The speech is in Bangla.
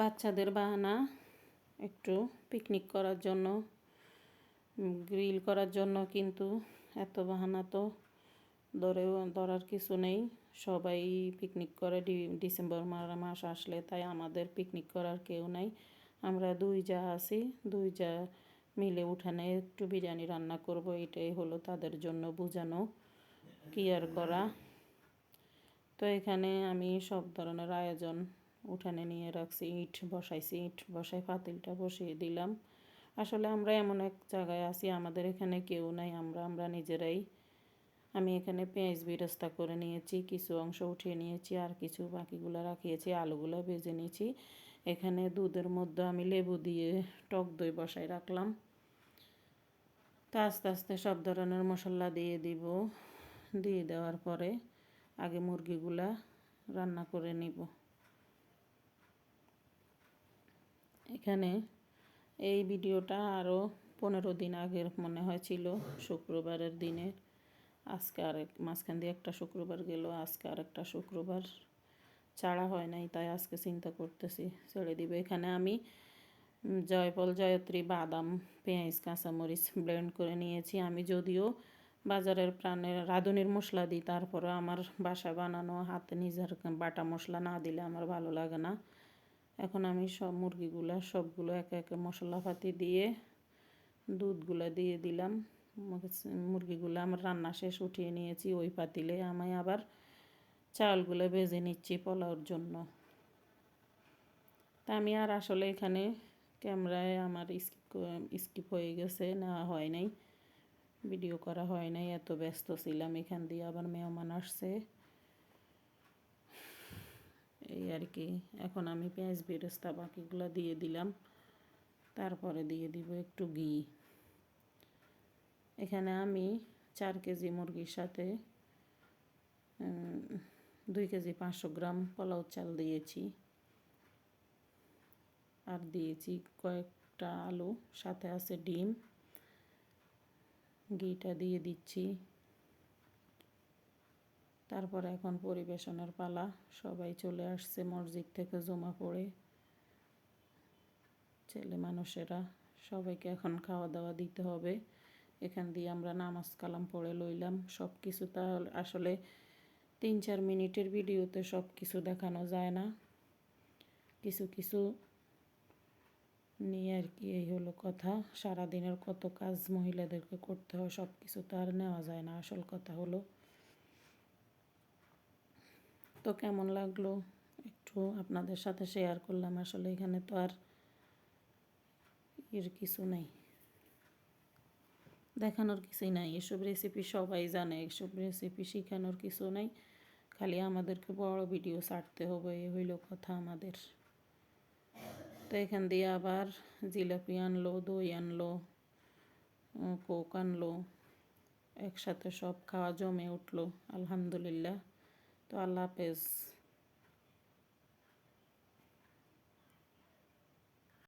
বাচ্চাদের বাহানা, একটু পিকনিক করার জন্য গ্রিল করার জন্য কিন্তু এত বাহানা তো ধরেও, ধরার কিছু নেই। সবাই পিকনিক করে ডিসেম্বর মাস আসলে তাই আমাদের পিকনিক করার কেউ নাই। আমরা দুই যা আছি, দুই যা মিলে উঠানে একটু বিরিয়ানি রান্না করব, এটাই হলো তাদের জন্য বোঝানো কেয়ার করা। তো এখানে আমি সব ধরনের আয়োজন উঠানে নিয়ে রাখছি, ইট বসাইছি, ইট বসাই পাতিলটা বসিয়ে দিলাম। আসলে আমরা এমন এক জায়গায় আছি, আমাদের এখানে কেউ নাই, আমরা আমরা নিজেরাই। আমি এখানে পেঁয়াজ বিরস্তা করে নিয়েছি, কিছু অংশ উঠিয়ে নিয়েছি, আর কিছু বাকিগুলো রাখিয়েছি, আলুগুলো ভেজে নিয়েছি। এখানে দুধের মধ্যে আমি লেবু দিয়ে টক দই বসাই রাখলাম। তা আস্তে আস্তে সব ধরনের মশলা দিয়ে দিব। দিয়ে দেওয়ার পরে আগে মুরগিগুলা রান্না করে নিব। এখানে এই ভিডিওটা আরও পনেরো দিন আগের মনে হয় ছিল, শুক্রবারের দিনে। আজকে আরেক মাঝখান দিয়ে একটা শুক্রবার গেল, আজকে আরেকটা শুক্রবার ছাড়া হয় নাই, তাই আজকে চিন্তা করতেছি, ছেড়ে দিবে। এখানে আমি জয়ফল, জয়ত্রী, বাদাম, পেঁয়াজ, কাঁচামরিচ ব্লেন্ড করে নিয়েছি। আমি যদিও বাজারের প্রাণের রাঁধুনির মশলা দিই তারপরে আমার বাসা বানানো হাতে নিজের বাটা মশলা না দিলে আমার ভালো লাগে না। এখন আমি সব মুরগিগুলা, সবগুলো একে একে মশলাপাতি দিয়ে, দুধগুলো দিয়ে দিলাম। মুরগিগুলো আমার রান্না শেষ উঠিয়ে নিয়েছি ওই পাতিলে। আমি আবার চালগুলো ভেজে নিচ্ছি পোলাওর জন্য। তা আমি আর আসলে এখানে ক্যামেরায় আমার স্কিপ স্কিপ হয়ে গেছে, নেওয়া হয় নাই। ভিডিও করা হয় নাই, এত ব্যস্ত ছিলাম। এখান দিয়ে আবার মেহমান আসছে। এই আর কি। এখন আমি পেঁয়াজ, বেরেস্তা বাকিগুলো দিয়ে দিলাম। তারপরে দিয়ে দিব একটু ঘি। এখানে আমি চার কেজি মুরগির সাথে দুই কেজি পাঁচশো গ্রাম পোলাও চাল দিয়েছি। আর দিয়েছি কয়েকটা আলু, সাথে আছে ডিম। ঘিটা দিয়ে দিচ্ছি। তারপর এখন পরিবেশনের পালা। সবাই চলে আসছে মসজিদ থেকে জমা পড়ে। ছেলে মানুষেরা, সবাইকে এখন খাওয়া দাওয়া দিতে হবে। এখান দিয়ে আমরা নামাজ কালাম পড়ে লইলাম। সব কিছু তাহলে আসলে তিন চার মিনিটের ভিডিওতে সব কিছু দেখানো যায় না। কিছু কিছু নিয়ে আর কি এই হলো কথা। সারাদিনের কত কাজ মহিলাদেরকে করতে হয় সব কিছু তো আর নেওয়া যায় না। আসল কথা হলো তো কেমন লাগল? একটু আপনাদের সাথে শেয়ার করলাম। আসলে এখানে তো আর এর কিছু নেই। দেখানোর কিছুই নাই। এসব রেসিপি সবাই জানে। এসব রেসিপি শেখানোর কিছু নেই। খালি আমাদেরকে বড় ভিডিও ছাড়তে হবে। এ হইল কথা আমাদের। তো এখান দিয়ে আবার জিলাপি আনলো, দই আনলো কোক আনলো। একসাথে সব খাওয়া জমে উঠল। আলহামদুলিল্লাহ। তো আল্লাহ হাফেজ।